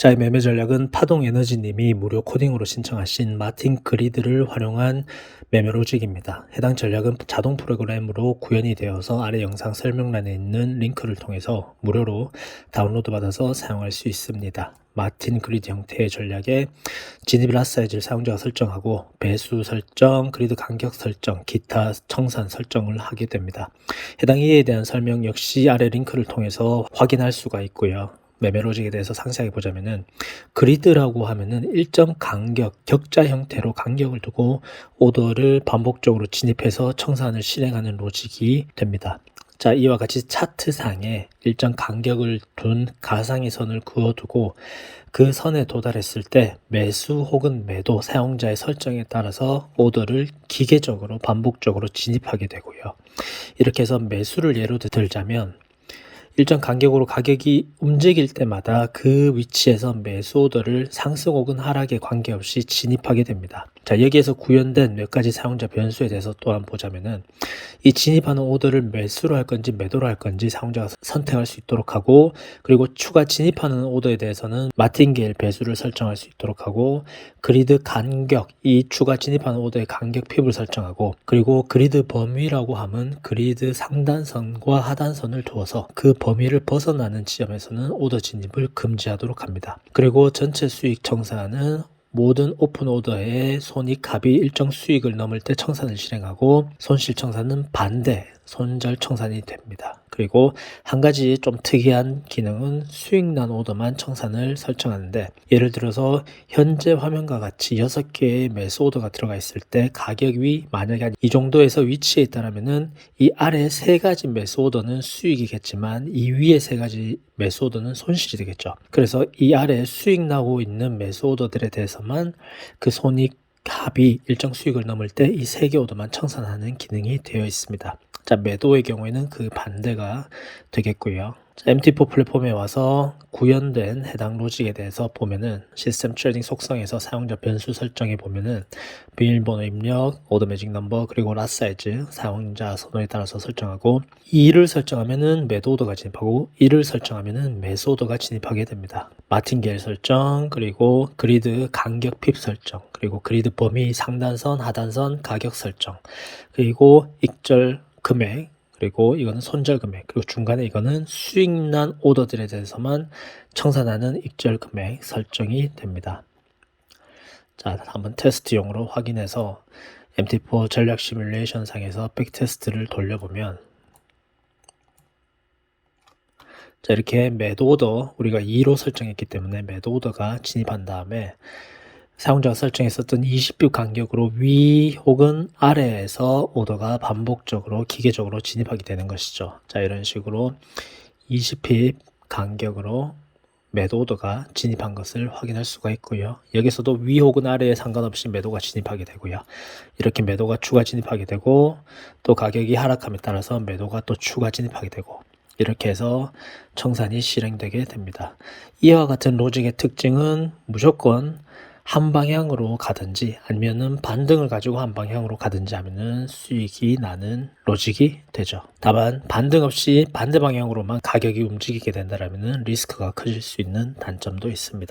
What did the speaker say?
자의 매매 전략은 파동 에너지님이 무료 코딩으로 신청하신 마틴 그리드를 활용한 매매 로직입니다. 해당 전략은 자동 프로그램으로 구현이 되어서 아래 영상 설명란에 있는 링크를 통해서 무료로 다운로드 받아서 사용할 수 있습니다. 마틴 그리드 형태의 전략에 진입 라 사이즈를 사용자가 설정하고 배수 설정, 그리드 간격 설정, 기타 청산 설정을 하게 됩니다. 해당 이해에 대한 설명 역시 아래 링크를 통해서 확인할 수가 있고요. 매매 로직에 대해서 상세하게 보자면은 그리드라고 하면은 일정 간격, 격자 형태로 간격을 두고 오더를 반복적으로 진입해서 청산을 실행하는 로직이 됩니다. 자, 이와 같이 차트상에 일정 간격을 둔 가상의 선을 그어두고 그 선에 도달했을 때 매수 혹은 매도 사용자의 설정에 따라서 오더를 기계적으로 반복적으로 진입하게 되고요. 이렇게 해서 매수를 예로 들자면 일정 간격으로 가격이 움직일 때마다 그 위치에서 매수 오더를 상승 혹은 하락에 관계없이 진입하게 됩니다. 자, 여기에서 구현된 몇 가지 사용자 변수에 대해서 또한 보자면은 이 진입하는 오더를 매수로 할 건지 매도로 할 건지 사용자가 선택할 수 있도록 하고 그리고 추가 진입하는 오더에 대해서는 마틴게일 배수를 설정할 수 있도록 하고 그리드 간격 이 추가 진입하는 오더의 간격 핍을 설정하고 그리고 그리드 범위라고 하면 그리드 상단선과 하단선을 두어서 그 범위를 벗어나는 지점에서는 오더 진입을 금지하도록 합니다. 그리고 전체 수익 청산은 모든 오픈 오더의 손익 합이 일정 수익을 넘을 때 청산을 실행하고 손실 청산은 반대 손절 청산이 됩니다. 그리고 한 가지 좀 특이한 기능은 수익난 오더만 청산을 설정하는데 예를 들어서 현재 화면과 같이 6개의 매수 오더가 들어가 있을 때 가격이 만약에 이 정도에서 위치에 있다면은 이 아래 세 가지 매수 오더는 수익이겠지만 이 위에 세 가지 매수 오더는 손실이 되겠죠. 그래서 이 아래 수익 나고 있는 매수 오더들에 대해서만 그 손익 합이 일정 수익을 넘을 때 이 세 개 오더만 청산하는 기능이 되어 있습니다. 자, 매도의 경우에는 그 반대가 되겠고요. 자, MT4 플랫폼에 와서 구현된 해당 로직에 대해서 보면은 시스템 트레이딩 속성에서 사용자 변수 설정에 보면은 비밀번호 입력, 오더 매직 넘버, 그리고 라 사이즈 사용자 선호에 따라서 설정하고 2를 설정하면은 매도 오더가 진입하고 1을 설정하면은 매수 오더가 진입하게 됩니다. 마틴겔 설정, 그리고 그리드 간격 핍 설정, 그리고 그리드 범위 상단선, 하단선 가격 설정, 그리고 익절 금액, 그리고 이거는 손절 금액, 그리고 중간에 이거는 수익난 오더들에 대해서만 청산하는 익절 금액 설정이 됩니다. 자, 한번 테스트용으로 확인해서 MT4 전략 시뮬레이션 상에서 백테스트를 돌려보면 자, 이렇게 매도 오더 우리가 2로 설정했기 때문에 매도 오더가 진입한 다음에 사용자가 설정했었던 20뷰 간격으로 위 혹은 아래에서 오더가 반복적으로 기계적으로 진입하게 되는 것이죠. 자, 이런 식으로 20핍 간격으로 매도 오더가 진입한 것을 확인할 수가 있고요. 여기서도 위 혹은 아래에 상관없이 매도가 진입하게 되고요. 이렇게 매도가 추가 진입하게 되고 또 가격이 하락함에 따라서 매도가 또 추가 진입하게 되고 이렇게 해서 청산이 실행되게 됩니다. 이와 같은 로직의 특징은 무조건 한 방향으로 가든지 아니면은 반등을 가지고 한 방향으로 가든지 하면은 수익이 나는 로직이 되죠. 다만 반등 없이 반대 방향으로만 가격이 움직이게 된다면은 리스크가 커질 수 있는 단점도 있습니다.